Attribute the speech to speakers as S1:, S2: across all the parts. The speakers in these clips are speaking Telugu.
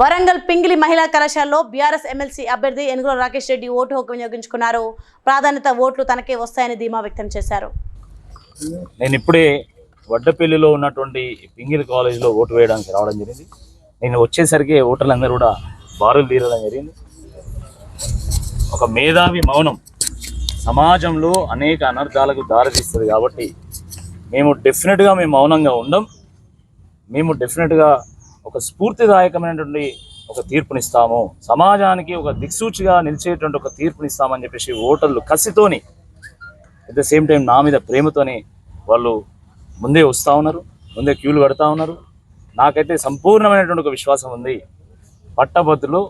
S1: వరంగల్ పింగిలి మహిళా కళాశాలలో బీఆర్ఎస్ ఎమ్మెల్సీ అభ్యర్థి ఎనుగుల రాకేష్ రెడ్డి ఓటు హక్కు వినియోగించుకున్నారు. ప్రాధాన్యత ఓట్లు తనకే వస్తాయని ధీమా వ్యక్తం చేశారు.
S2: నేను ఇప్పుడే వడ్డపల్లిలో ఉన్నటువంటి పింగిల్ కాలేజీలో ఓటు వేయడానికి రావడం జరిగింది. నేను వచ్చేసరికి ఓటర్లందరూ కూడా బారులు తీరడం జరిగింది. ఒక మేధావి మౌనం సమాజంలో అనేక అనర్థాలకు దారితీస్తుంది కాబట్టి మేము డెఫినెట్గా మేము మౌనంగా ఉండం. మేము డెఫినెట్గా ఒక స్ఫూర్తిదాయకమైనటువంటి ఒక తీర్పునిస్తాము. సమాజానికి ఒక దిక్సూచిగా నిలిచేటువంటి ఒక తీర్పునిస్తామని చెప్పేసి ఓటర్లు కసితోని అట్ ద సేమ్ టైం నా మీద ప్రేమతోని వాళ్ళు ముందే వస్తూ ఉన్నారు ముందే క్యూలు కడతా ఉన్నారు. నాకైతే సంపూర్ణమైనటువంటి ఒక విశ్వాసం ఉంది. పట్టభద్రులు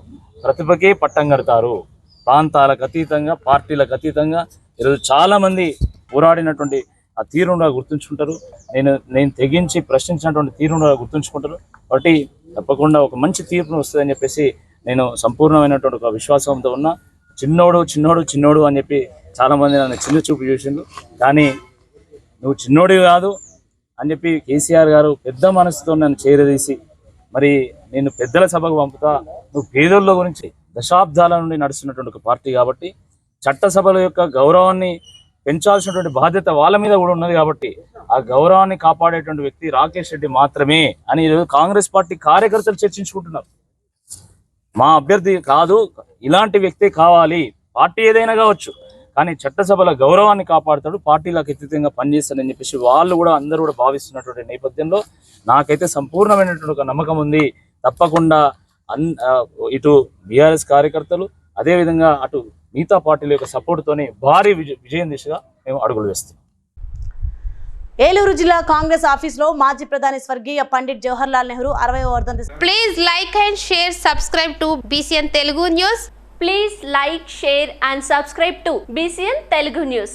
S2: ప్రతిభకే పట్టం కడతారు. ప్రాంతాలకు అతీతంగా పార్టీలకు అతీతంగా ఈరోజు చాలామంది పోరాడినటువంటి ఆ తీరును గుర్తుంచుకుంటారు. నేను నేను తెగించి ప్రశ్నించినటువంటి తీరును గుర్తుంచుకుంటారు. కాబట్టి తప్పకుండా ఒక మంచి తీర్పును వస్తుందని చెప్పేసి నేను సంపూర్ణమైనటువంటి ఒక విశ్వాసంతో ఉన్నా. చిన్నోడు చిన్నోడు చిన్నోడు అని చెప్పి చాలామంది నన్ను చిన్న చూపు చూసిండు కానీ నువ్వు చిన్నోడు కాదు అని చెప్పి కేసీఆర్ గారు పెద్ద మనసుతో నన్ను చేరదీసి మరి నేను పెద్దల సభకు పంపుతా నువ్వు పేదోళ్ళ గురించి దశాబ్దాల నుండి నడుస్తున్నటువంటి ఒక పార్టీ కాబట్టి చట్టసభల యొక్క గౌరవాన్ని పెంచాల్సినటువంటి బాధ్యత వాళ్ళ మీద కూడా ఉన్నది కాబట్టి ఆ గౌరవాన్ని కాపాడేటువంటి వ్యక్తి రాకేష్ రెడ్డి మాత్రమే అని ఈరోజు కాంగ్రెస్ పార్టీ కార్యకర్తలు చర్చించుకుంటున్నారు. మా అభ్యర్థి కాదు ఇలాంటి వ్యక్తే కావాలి. పార్టీ ఏదైనా కావచ్చు. కానీ చట్టసభల గౌరవాన్ని కాపాడుతాడు పార్టీలకు అతీతంగా పనిచేస్తాడని చెప్పేసి వాళ్ళు కూడా అందరూ కూడా భావిస్తున్నటువంటి నేపథ్యంలో నాకైతే సంపూర్ణమైనటువంటి ఒక నమ్మకం ఉంది. తప్పకుండా అన్ ఇటు బీఆర్ఎస్ కార్యకర్తలు అదేవిధంగా అటు మిగతా పార్టీల యొక్క సపోర్ట్తోనే భారీ విజయం దిశగా మేము అడుగులు వేస్తాం
S1: ఏలూరు జిల్లా కాంగ్రెస్ ఆఫీసులో మాజీ ప్రధాని స్వర్గీయ పండిట్ జవహర్ లాల్ నెహ్రూ అరవై Vardhan
S3: please like and share subscribe to BCN Telugu news
S4: please like share and subscribe to BCN Telugu news